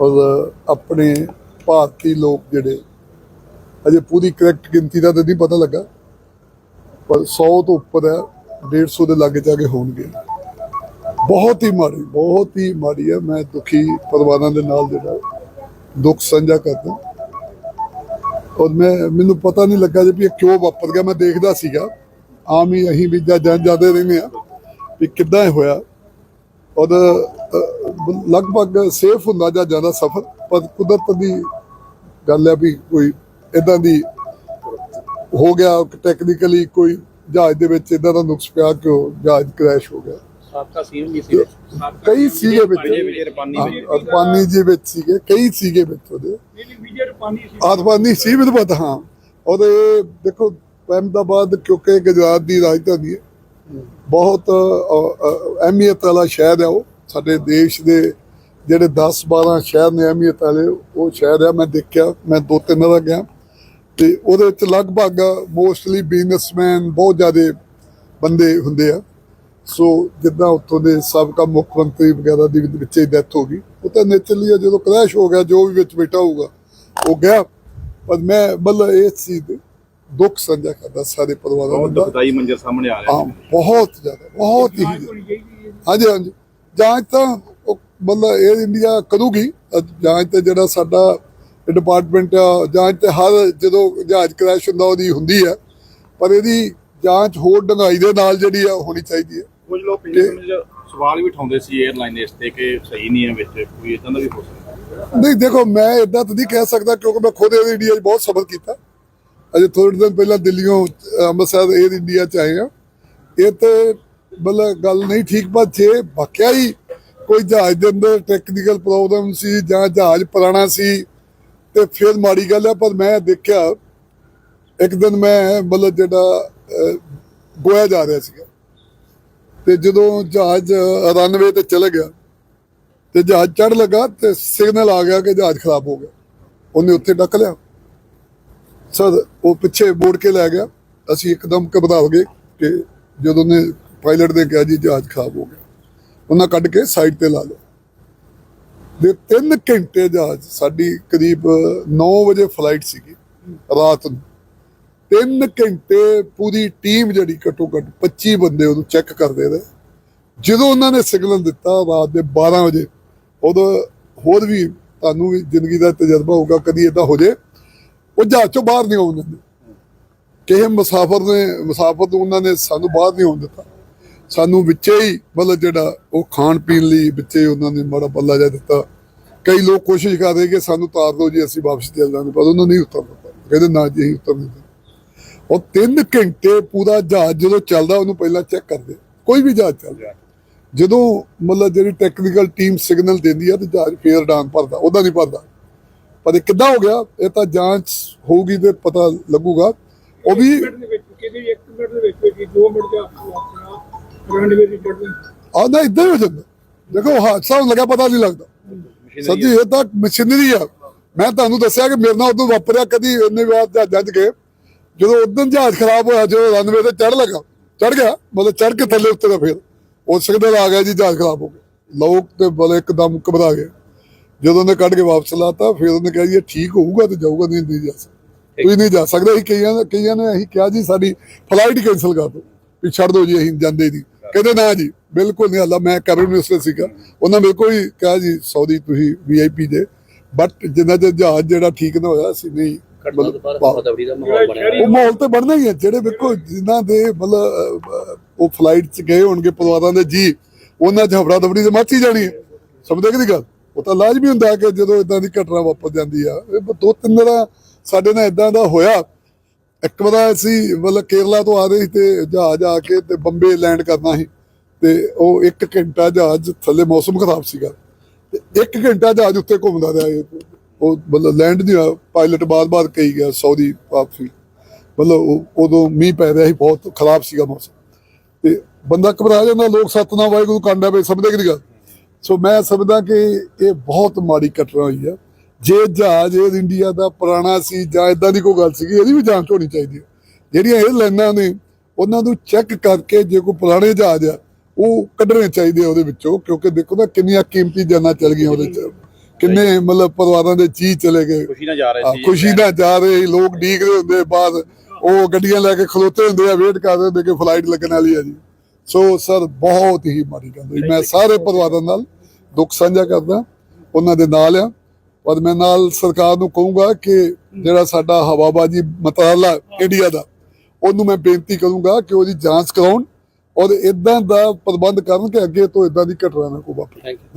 ਔਰ ਆਪਣੇ ਭਾਰਤੀ ਲੋਕ ਜਿਹੜੇ, ਅਜੇ ਪੂਰੀ ਕਰੈਕਟ ਗਿਣਤੀ ਦਾ ਤਾਂ ਨਹੀਂ ਪਤਾ ਲੱਗਾ, ਪਰ 100 ਤੋਂ ਉੱਪਰ ਹੈ 150 ਦੇ ਲਾਗੇ ਜਾ ਕੇ ਹੋਣਗੇ। ਬਹੁਤ ਹੀ ਮਾੜੀ, ਬਹੁਤ ਹੀ ਮਾੜੀ ਹੈ, ਮੈਂ ਦੁਖੀ ਪਰਿਵਾਰਾਂ ਦੇ ਨਾਲ ਜਿਹੜਾ ਦੁੱਖ ਸਾਂਝਾ ਕਰਦਾ। ਔਰ ਮੈਂ, ਮੈਨੂੰ ਪਤਾ ਨਹੀਂ ਲੱਗਾ ਜੇ ਵੀ ਇਹ ਕਿਉਂ ਵਾਪਰ ਗਿਆ, ਮੈਂ ਦੇਖਦਾ ਸੀਗਾ। ਆਮ ਹੀ ਅਸੀਂ ਵੀ ਜਾਂ ਜਾਂਦੇ ਰਹਿੰਦੇ ਆ ਵੀ ਕਿੱਦਾਂ ਇਹ ਹੋਇਆ। ਔਰ ਲਗਭਗ ਸੇਫ ਹੁੰਦਾ ਜਾਂ ਜ਼ਿਆਦਾ ਸਫਰ ਪਰ ਕੁਦਰਤ ਦੀ ਗੱਲ ਹੈ ਵੀ ਕੋਈ ਇਦਾਂ ਦੀ ਹੋ ਗਿਆ ਟੈਕਨੀਕਲੀ ਕੋਈ ਜਹਾਜ਼ ਦੇ ਵਿੱਚ ਇਦਾਂ ਦਾ ਨੁਕਸ ਪਿਆ ਕਿ ਉਹ ਜਹਾਜ਼ ਕ੍ਰੈਸ਼ ਹੋ ਗਿਆ। ਸਾਬਕਾ ਸੀਐਮ ਵੀ ਸੀ ਕਈ ਸੀਗੇ ਵਿੱਚ। ਰਪਾਨੀ ਹਾਂ, ਅਰਪਾਨੀ ਜੀ ਵਿੱਚ ਸੀਗੇ ਕਈ ਸੀਗੇ ਵਿੱਚ ਉਹਦੇ। ਨਹੀਂ ਵਿਜੇ ਰਪਾਨੀ ਸੀ। ਆਤਮਾਨੀ ਸੀ ਮੈਨੂੰ ਪਤਾ ਹਾਂ। ਉਹਦੇ ਦੇਖੋ ਅਹਿਮਦਾਬਾਦ ਕਿਉਂਕਿ ਗੁਜਰਾਤ ਦੀ ਰਾਜਧਾਨੀ ਹੈ। ਬਹੁਤ ਅਹਿਮੀਅਤ ਵਾਲਾ ਸ਼ਹਿਰ ਹੈ ਉਹ। ਸਾਡੇ ਦੇਸ਼ ਦੇ ਜਿਹੜੇ 10 12 ਸ਼ਹਿਰ ਨੇ ਅਹਿਮੀਅਤ ਵਾਲੇ, ਉਹ ਸ਼ਹਿਰ ਹੈ। ਮੈਂ ਦੇਖਿਆ, ਮੈਂ ਦੋ ਤਿੰਨ ਦਾ ਗਿਆ। ਤੇ ਉਹਦੇ ਵਿੱਚ ਲਗਭਗ ਮੋਸਟਲੀ ਬਿਜ਼ਨਸਮੈਨ ਬਹੁਤ ਜ਼ਿਆਦੇ ਬੰਦੇ ਹੁੰਦੇ ਆ। ਸੋ ਜਿੱਦਾਂ ਉੱਥੋਂ ਦੇ ਸਾਬਕਾ ਮੁੱਖ ਮੰਤਰੀ ਵਗੈਰਾ ਦੀ ਵਿੱਚ ਹੀ ਡੈਥ ਹੋ ਗਈ। ਉਹ ਤਾਂ ਨੇਚਰਲੀ ਜਦੋਂ ਕ੍ਰੈਸ਼ ਹੋ ਗਿਆ, ਜੋ ਵੀ ਵਿੱਚ ਬੈਠਾ ਹੋਊਗਾ, ਉਹ ਗਿਆ। ਪਰ ਮੈਂ, ਮਤਲਬ ਇਸ ਚੀਜ਼ ਦੇ ਦੁੱਖ ਸਾਂਝਾ ਕਰਦਾ ਸਾਰੇ ਪਰਿਵਾਰ ਦਾ ਬਹੁਤ ਦੁਖਦਾਈ ਮੰਜ਼ਰ ਸਾਹਮਣੇ ਆ ਰਿਹਾ ਹਾਂ ਬਹੁਤ ਜ਼ਿਆਦਾ ਬਹੁਤ ਹੀ ਹਾਂਜੀ ਹਾਂਜੀ। ਜਾਂਚ ਤਾਂ ਮਤਲਬ ਇਹ ਇੰਡੀਆ ਕਰੂਗੀ। ਜਾਂਚ ਤੇ ਜਿਹੜਾ ਸਾਡਾ ਡਿਪਾਰਟਮੈਂਟ ਜਾਂਚ ਤੇ ਹਰ ਜਦੋਂ ਜਹਾਜ਼ ਕ੍ਰੈਸ਼ ਹੁੰਦਾ ਉਹਦੀ ਹੁੰਦੀ ਹੈ ਪਰ ਇਹਦੀ ਜਾਂਚ ਹੋਰ ਡੰਗਾਈ ਦੇ ਨਾਲ ਜਿਹੜੀ ਆ ਹੋਣੀ ਚਾਹੀਦੀ ਹੈ ਕੁਝ ਲੋਕ ਸਵਾਲ ਵੀ ਉਠਾਉਂਦੇ ਸੀ 에ਅਰਲਾਈਨ ਇਸ ਤੇ ਕਿ ਸਹੀ ਨਹੀਂ ਹੈ ਵਿੱਚ ਕੋਈ ਇਦਾਂ ਦਾ ਵੀ ਹੋ ਸਕਦਾ? ਨਹੀਂ ਦੇਖੋ ਮੈਂ ਇਦਾਂ ਤਾਂ ਨਹੀਂ ਕਹਿ ਸਕਦਾ ਕਿਉਂਕਿ ਮੈਂ ਖੁਦ ਇਹਦੀ ਇੰਡੀਆ 'ਚ ਬਹੁਤ ਸਬਰ ਕੀਤਾ। ਅਜੇ ਥੋੜੇ ਦਿਨ ਪਹਿਲਾਂ ਦਿੱਲੀੋਂ ਅੰਮ੍ਰਿਤਸਰ 에ਅਰ ਇੰਡੀਆ 'ਚ ਆਏ ਆ। ਇਹ ਤੇ ਮਤਲਬ ਗੱਲ ਨਹੀਂ ਠੀਕ, ਪਰ ਜੇ ਵਾਕਿਆ ਹੀ ਕੋਈ ਜਹਾਜ਼ ਦੇ ਅੰਦਰ ਟੈਕਨੀਕਲ ਪ੍ਰੋਬਲਮ ਸੀ ਜਾਂ ਜਹਾਜ਼ ਪੁਰਾਣਾ ਸੀ, ਤੇ ਫਿਰ ਮਾੜੀ ਗੱਲ ਹੈ ਪਰ ਮੈਂ ਦੇਖਿਆ ਇੱਕ ਦਿਨ ਮੈਂ ਮਤਲਬ ਜਿਹੜਾ ਗੋਇਆ ਜਾ ਰਿਹਾ ਸੀਗਾ। ਤੇ ਜਦੋਂ ਜਹਾਜ਼ ਰਨਵੇ ਤੇ ਚਲੇ ਗਿਆ, ਤੇ ਜਹਾਜ਼ ਚੜ ਲਗਾ ਤੇ ਸਿਗਨਲ ਆ ਗਿਆ ਕਿ ਜਹਾਜ਼ ਖਰਾਬ ਹੋ ਗਿਆ। ਉਹਨੇ ਉੱਥੇ ਡੱਕ ਲਿਆ। ਸਰ, ਉਹ ਪਿੱਛੇ ਮੋੜ ਕੇ ਲੈ ਗਿਆ। ਅਸੀਂ ਇੱਕਦਮ ਘਬਰਾ ਗਏ ਕਿ ਜਦੋਂ ਨੇ ਪਾਇਲਟ ਨੇ ਕਿਹਾ ਜੀ, ਜਹਾਜ਼ ਖਰਾਬ ਹੋ ਗਿਆ। ਉਹਨਾਂ ਕੱਢ ਕੇ ਸਾਈਡ ਤੇ ਲਾ ਲਿਆ। ਦੇ 3 ਘੰਟੇ ਜਹਾਜ਼, ਸਾਡੀ ਕਰੀਬ 9 ਵਜੇ ਫਲਾਈਟ ਸੀਗੀ, ਰਾਤ ਨੂੰ। 3 ਘੰਟੇ ਪੂਰੀ ਟੀਮ ਜਿਹੜੀ ਘੱਟੋ ਘੱਟ 25 ਬੰਦੇ ਉਹਨੂੰ ਚੈੱਕ ਕਰਦੇ ਰਹੇ। ਜਦੋਂ ਉਹਨਾਂ ਨੇ ਸਿਗਨਲ ਦਿੱਤਾ ਰਾਤ ਦੇ 12 ਵਜੇ, ਉਦੋਂ ਹੋਰ ਵੀ ਤੁਹਾਨੂੰ ਵੀ ਜ਼ਿੰਦਗੀ ਦਾ ਤਜਰਬਾ ਹੋਊਗਾ, ਕਦੀ ਇਦਾਂ ਹੋ ਜੇ ਉਹ ਜਹਾਜ਼ ਚੋਂ ਬਾਹਰ ਨਹੀਂ ਆਉਣ ਦਿੰਦੇ। ਕਿਸੇ ਮੁਸਾਫਰ ਨੇ, ਮੁਸਾਫਰ ਨੂੰ ਉਹਨਾਂ ਨੇ ਸਾਨੂੰ ਬਾਹਰ ਨਹੀਂ ਆਉਣ ਦਿੱਤਾ। ਸਾਨੂੰ ਵਿੱਚੇ ਹੀ ਮਤਲਬ ਜਿਹੜਾ ਉਹ ਖਾਣ ਪੀਣ ਲਈ ਵਿੱਚੇ ਉਹਨਾਂ ਨੇ ਮਾੜਾ ਪੱਲਾ ਜਿਹਾ ਦਿੱਤਾ। ਕਈ ਲੋਕ ਕੋਸ਼ਿਸ਼ ਕਰ ਰਹੇ ਕਿ ਸਾਨੂੰ ਤਾਰ ਦਿਓ ਜੀ, ਅਸੀਂ ਵਾਪਸ ਚੱਲ ਜਾਵਾਂਗੇ ਪਰ ਉਹਨਾਂ ਨਹੀਂ ਉਤਰ ਦਿੱਤਾ। ਕਹਿੰਦੇ ਨਾ ਜੀ, ਅਸੀਂ ਉਤਰ ਨਹੀਂ ਉਹ 3 ਘੰਟੇ ਪੂਰਾ ਜਹਾਜ਼ ਜਦੋਂ ਚੱਲਦਾ, ਉਹਨੂੰ ਪਹਿਲਾਂ ਚੈੱਕ ਕਰਦੇ। ਕੋਈ ਵੀ ਜਹਾਜ਼ ਚੱਲਦਾ ਜਦੋਂ ਮਤਲਬ ਜਿਹੜੀ ਟੈਕਨੀਕਲ ਟੀਮ ਸਿਗਨਲ ਦਿੰਦੀ ਆ, ਤੇ ਜਹਾਜ਼ ਫੇਰ ਡਾਂਗ ਭਰਦਾ, ਉਹਦਾ ਨਹੀਂ ਭਰਦਾ। ਪਰ ਇਹ ਕਿੱਦਾਂ ਹੋ ਗਿਆ? ਇਹ ਤਾਂ ਜਾਂਚ ਹੋਊਗੀ ਤੇ ਪਤਾ ਲੱਗੂਗਾ। ਉਹ ਵੀ ਮਿੰਟ ਦੇ ਵਿੱਚ ਕਿਹਦੇ 1 ਮਿੰਟ ਦੇ ਵਿੱਚ ਵਿੱਚ 2 ਮਿੰਟ ਦਾ ਆਪਣਾ ਰਨਵੇ ਦੀ ਚੜ੍ਹਦੇ ਆ ਨਾ ਇਦਾਂ ਹੀ ਹੋ ਜਾਂਦਾ। ਦੇਖੋ ਹਾਦਸਾ ਲੱਗਾ ਪਤਾ ਨਹੀਂ ਲੱਗਦਾ। ਸੱਜੀ ਇਹ ਤਾਂ ਮਸ਼ੀਨਰੀ ਆ। ਮੈਂ ਤੁਹਾਨੂੰ ਦੱਸਿਆ ਕਿ ਮੇਰੇ ਨਾਲ ਉਦੋਂ ਵਾਪਰਿਆ ਕਦੀ ਇੰਨੇ ਵਾਰ 'ਚ ਗਏ। ਜਦੋਂ ਉਦੋਂ ਜਹਾਜ਼ ਖਰਾਬ ਹੋਇਆ ਜਦੋਂ ਰਨਵੇ ਤੇ ਚੜ ਲਗਾ ਚੜ ਗਿਆ ਮਤਲਬ ਚੜ ਕੇ ਥੱਲੇ ਉੱਤੇ ਦਾ ਫਿਰ। ਉਹ ਸਿਗਨਲ ਆ ਗਿਆ ਜੀ ਜਹਾਜ਼ ਖਰਾਬ ਹੋ ਗਿਆ। ਲੋਕ ਤੇ ਬਲੇ ਇੱਕਦਮ ਘਬਰਾ ਗਏ। ਜਦੋਂ ਉਹਨੇ ਕੱਢ ਕੇ ਵਾਪਸ ਲਾਤਾ ਫਿਰ ਉਹਨੇ ਕਿਹਾ ਜੀ ਇਹ ਠੀਕ ਹੋਊਗਾ ਤੇ ਜਾਊਗਾ ਨਹੀਂ ਨਹੀਂ ਜਾ ਸਕਦਾ। ਕੋਈ ਨਹੀਂ ਜਾ ਸਕਦਾ। ਅਸੀਂ ਕਈਆਂ ਨੇ ਕਈਆਂ ਨੇ ਅਸੀਂ ਕਿਹਾ ਜੀ ਸਾਡੀ ਫਲਾਈਟ ਕੈਨਸਲ ਕਰ ਦਿਓ। ਵੀ ਛੱਡ ਦਿਓ ਜੀ ਅਸੀਂ ਜਾਂਦੇ ਨਹੀਂ। ਕਹਿੰਦੇ ਨਾ ਜੀ ਬਿਲਕੁਲ ਨਹੀਂ ਅੱਲਾ ਮੈਂ ਕਰਨ ਮਿਨਿਸਟਰ ਸੀਗਾ। ਉਹਨਾਂ ਮੇਰੇ ਕੋਲ ਹੀ ਕਿਹਾ ਜੀ ਸੌਦੀ ਤੁਸੀਂ ਵੀਆਈਪੀ ਦੇ ਬਟ ਜਿੰਨਾ ਚਿਰ ਜਹਾਜ਼ ਜਿਹੜਾ ਠੀਕ ਨਾ ਹੋਇਆ ਅਸੀਂ ਨਹੀਂ ਉਹ ਮਾਹੌਲ ਤੇ ਬਣਨਾ ਹੀ ਹੈ। ਜਿਹੜੇ ਵੇਖੋ ਜਿਨ੍ਹਾਂ ਦੇ ਮਤਲਬ ਉਹ ਫਲਾਈਟ 'ਚ ਗਏ ਹੋਣਗੇ ਪਰਿਵਾਰਾਂ ਦੇ ਜੀ ਉਹਨਾਂ 'ਚ ਹਫੜਾ ਦਬੜੀ ਤੇ ਮੱਚ ਹੀ ਜਾਣੀ ਹੈ। ਸਮਝਦੇ ਕਿ ਨਹੀਂ ਗੱਲ? ਉਹ ਤਾਂ ਲਾਜ਼ਮੀ ਹੁੰਦਾ ਕਿ ਜਦੋਂ ਇਦਾਂ ਦੀ ਘਟਨਾ ਵਾਪਰ ਜਾਂਦੀ ਆ। ਇਹ ਦੋ ਤਿੰਨ ਵਾਰ ਸਾਡੇ ਨਾਲ ਇਦਾਂ ਦਾ ਹੋਇਆ। ਇੱਕ ਵਾਰ ਅਸੀਂ ਮਤਲਬ ਕੇਰਲਾ ਤੋਂ ਆ ਰਹੇ ਸੀ ਤੇ ਜਹਾਜ਼ ਆ ਕੇ ਤੇ ਬੰਬੇ ਲੈਂਡ ਕਰਨਾ ਸੀ। ਤੇ ਉਹ ਇੱਕ ਘੰਟਾ ਜਹਾਜ਼ ਥੱਲੇ ਮੌਸਮ ਖਰਾਬ ਸੀਗਾ। ਤੇ ਇੱਕ ਘੰਟਾ ਜਹਾਜ਼ ਉੱਤੇ ਘੁੰਮਦਾ ਰਿਹਾ ਉਹ ਮਤਲਬ ਲੈਂਡ ਨਹੀਂ ਹੋਇਆ ਪਾਇਲਟ ਬਾਰ-ਬਾਰ ਕਹੀ ਗਿਆ ਸਾਊਦੀ ਵਾਪਸੀ। ਮਤਲਬ ਉਦੋਂ ਮੀਂਹ ਪੈ ਰਿਹਾ ਸੀ, ਬਹੁਤ ਖਰਾਬ ਸੀਗਾ ਮੌਸਮ। ਤੇ ਬੰਦਾ ਘਬਰਾ ਜਾਂਦਾ, ਲੋਕ ਸਤਨਾਮ ਵਾਹਿਗੁਰੂ ਕਾਂਡਾ ਪਏ ਸਮਝਦੇ ਕਿ ਗੱਲ ਸੋ ਮੈਂ ਸਮਝਦਾ ਕਿ ਇਹ ਬਹੁਤ ਮਾੜੀ ਘਟਨਾ ਹੋਈ ਆ। ਜੇ ਜਹਾਜ਼ 에ਅਰ ਇੰਡੀਆ ਦਾ ਪੁਰਾਣਾ ਸੀ ਜਾਂ ਇਦਾਂ ਦੀ ਕੋਈ ਗੱਲ ਸੀਗੀ ਇਹਦੀ ਵੀ ਜਾਂਚ ਹੋਣੀ ਚਾਹੀਦੀ ਹੈ ਜਿਹੜੀਆਂ ਇਹ ਲਾਈਨਾਂ ਨੇ ਉਹਨਾਂ ਨੂੰ ਚੈੱਕ ਕਰਕੇ ਜੇ ਕੋਈ ਪੁਰਾਣੇ ਜਹਾਜ਼ ਆ ਉਹ ਕੱਢਣੇ ਚਾਹੀਦੇ ਆ ਉਹਦੇ ਵਿੱਚੋਂ ਕਿਉਂਕਿ ਦੇਖੋ ਨਾ ਕਿੰਨੀਆਂ ਕੀਮਤੀ ਜਾਨਾਂ ਚਲ ਗਈਆਂ ਉਹਦੇ ਚ। ਕਿੰਨੇ ਮਤਲਬ ਪਰਿਵਾਰਾਂ ਦੇ ਚੀਜ਼ ਚਲੇ ਗਏ। ਖੁਸ਼ੀ ਨਾਲ ਜਾ ਰਹੇ ਹਾਂ, ਸੀ ਖੁਸ਼ੀ ਨਾਲ ਜਾ ਰਹੇ ਲੋਕ ਡੀਕ ਰਹੇ ਹੁੰਦੇ ਬਾਅਦ। ਉਹ ਗੱਡੀਆਂ ਲੈ ਕੇ ਖਲੋਤੇ ਹੁੰਦੇ ਆ ਵੇਟ ਕਰਦੇ ਹੁੰਦੇ ਕਿ ਫਲਾਈਟ ਲੱਗਣ ਵਾਲੀ ਹੈ ਜੀ। ਸੋ ਸਰ ਬਹੁਤ ਹੀ ਮਾੜੀ ਗੱਲ ਹੋਈ। ਮੈਂ ਸਾਰੇ ਪਰਿਵਾਰਾਂ ਨਾਲ ਦੁੱਖ ਸਾਂਝਾ ਕਰਦਾ ਉਹਨਾਂ ਦੇ ਨਾਲ ਆ। ਪਰ ਮੈਂ ਨਾਲ ਸਰਕਾਰ ਨੂੰ ਕਹੂੰਗਾ ਕਿ ਜਿਹੜਾ ਸਾਡਾ ਹਵਾਬਾਜੀ ਮਤਾਲਾ ਇੰਡੀਆ ਦਾ ਉਹਨੂੰ ਮੈਂ ਬੇਨਤੀ ਕਰੂੰਗਾ ਕਿ ਉਹਦੀ ਜਾਂਚ ਕਰਾਉਣ ਔਰ ਇਦਾਂ ਦਾ ਪ੍ਰਬੰਧ ਕਰਨ ਕਿ ਅੱਗੇ ਤੋਂ ਇਦਾਂ ਦੀ ਘਟਨਾ ਨਾ ਕੋਈ ਵਾਪਰੇ।